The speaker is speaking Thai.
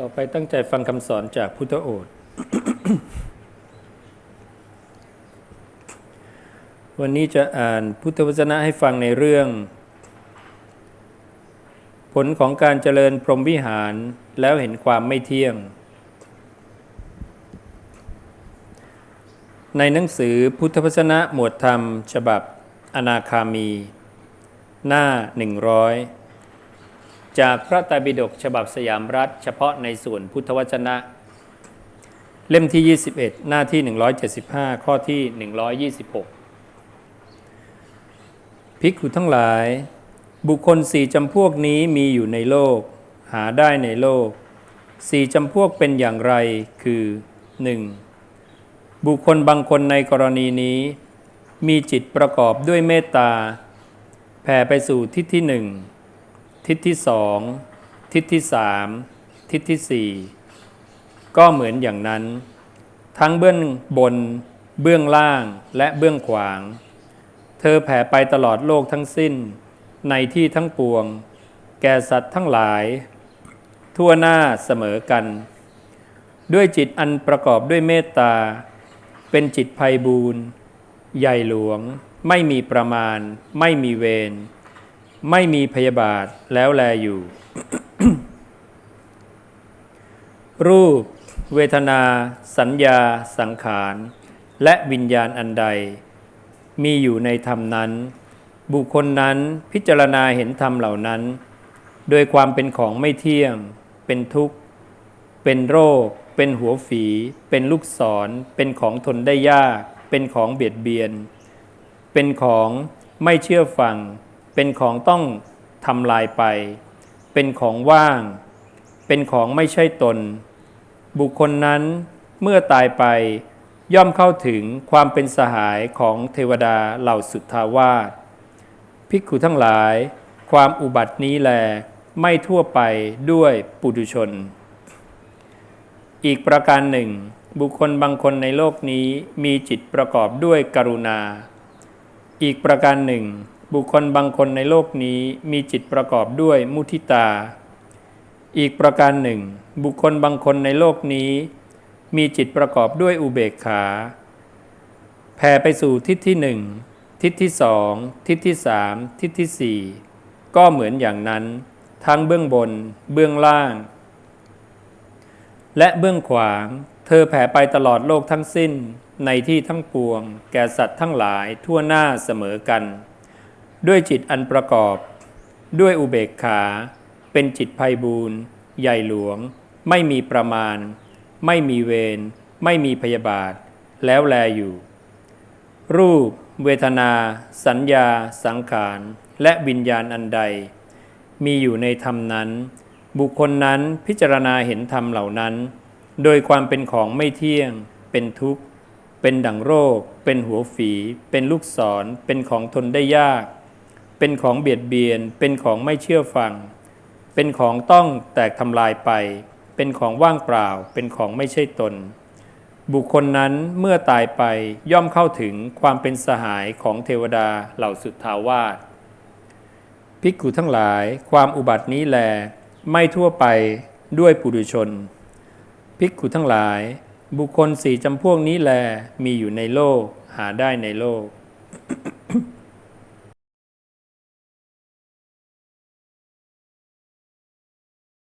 ต่อไปตั้งใจฟังคำสอนจากพุทธโอษฐ์วันนี้จะอ่านพุทธวจนะให้ฟังในเรื่อง ผลของการเจริญพรหมวิหารแล้วเห็นความไม่เที่ยง ในหนังสือพุทธวจนะหมวดธรรม ฉบับอนาคามี หน้า100 จากพระไตรปิฎกฉบับสยามรัฐ เฉพาะในส่วนพุทธวจนะ เล่มที่ 21 หน้าที่ 175 ข้อที่ 126 ภิกขุทั้งหลาย บุคคลสี่จำพวกนี้มีอยู่ในโลก หาได้ในโลกสี่จำพวกเป็นอย่างไรคือ 1. บุคคลบางคนในกรณีนี้ มีจิตประกอบด้วยเมตตาแผ่ไปสู่ทิศที่หนึ่ง ทิศที่สองทิศที่สามทิศที่สี่ก็เหมือนอย่างนั้น ทั้งเบื้องบน เบื้องล่างและเบื้องขวาง เธอแผ่ไปตลอดโลกทั้งสิ้น ในที่ทั้งปวง แก่สัตว์ทั้งหลาย ทั่วหน้าเสมอกัน ด้วยจิตอันประกอบด้วยเมตตา เป็นจิตภัยบูรณ์ใหญ่หลวง ไม่มีประมาณ ไม่มีเวร ไม่มีพยาบาทแล้วแลอยู่ รูป เวทนา สัญญา สังขาร และวิญญาณอันใด มีอยู่ในธรรมนั้น บุคคลนั้นพิจารณาเห็นธรรมเหล่านั้น โดยความเป็นของไม่เที่ยง เป็นทุกข์ เป็นโรค เป็นหัวฝี เป็นลูกศร เป็นของทนได้ยาก เป็นของเบียดเบียน เป็นของไม่เชื่อฟัง เป็นของต้องทำลายไป เป็นของว่าง เป็นของไม่ใช่ตน บุคคลนั้นเมื่อตายไปย่อมเข้าถึงความเป็นสหายของเทวดาเหล่าสุทธาวาสภิกขุทั้งหลาย ความอุบัตินี้แลไม่ทั่วไปด้วยปุถุชน อีกประการหนึ่ง บุคคลบางคนในโลกนี้มีจิตประกอบด้วยกรุณา อีกประการหนึ่ง บุคคลบางคนในโลกนี้มีจิตประกอบด้วยมุทิตา อีกประการหนึ่ง บุคคลบางคนในโลกนี้ มีจิตประกอบด้วยอุเบกขา แผ่ไปสู่ทิศที่หนึ่งทิศที่สองทิศที่สามทิศที่สี่ก็เหมือนอย่างนั้น ทั้งเบื้องบน เบื้องล่าง และเบื้องขวาง เธอแผ่ไปตลอดโลกทั้งสิ้นในที่ทั้งปวง แก่สัตว์ทั้งหลายทั่วหน้าเสมอกัน ด้วยจิตอันประกอบ ด้วยอุเบกขา เป็นจิตภัยบูรณ์ใหญ่หลวง ไม่มีประมาณ ไม่มีเวร ไม่มีพยาบาท แล้วแลอยู่ รูป เวทนา สัญญา สังขาร และวิญญาณอันใด มีอยู่ในธรรมนั้น บุคคลนั้นพิจารณาเห็นธรรมเหล่านั้น โดยความเป็นของไม่เที่ยง เป็นทุกข์ เป็นดั่งโรค เป็นหัวฝี เป็นลูกศร เป็นของทนได้ยาก เป็นของเบียดเบียน เป็นของไม่เชื่อฟัง เป็นของต้องแตกทำลายไป เป็นของว่างเปล่า เป็นของไม่ใช่ตน บุคคลนั้นเมื่อตายไปย่อมเข้าถึงความเป็นสหายของเทวดาเหล่าสุทธาวาสภิกขุทั้งหลาย ความอุบัตินี้แล ไม่ทั่วไปด้วยปุถุชน ภิกขุทั้งหลาย บุคคลสี่จำพวกนี้แลมีอยู่ในโลกหาได้ในโลก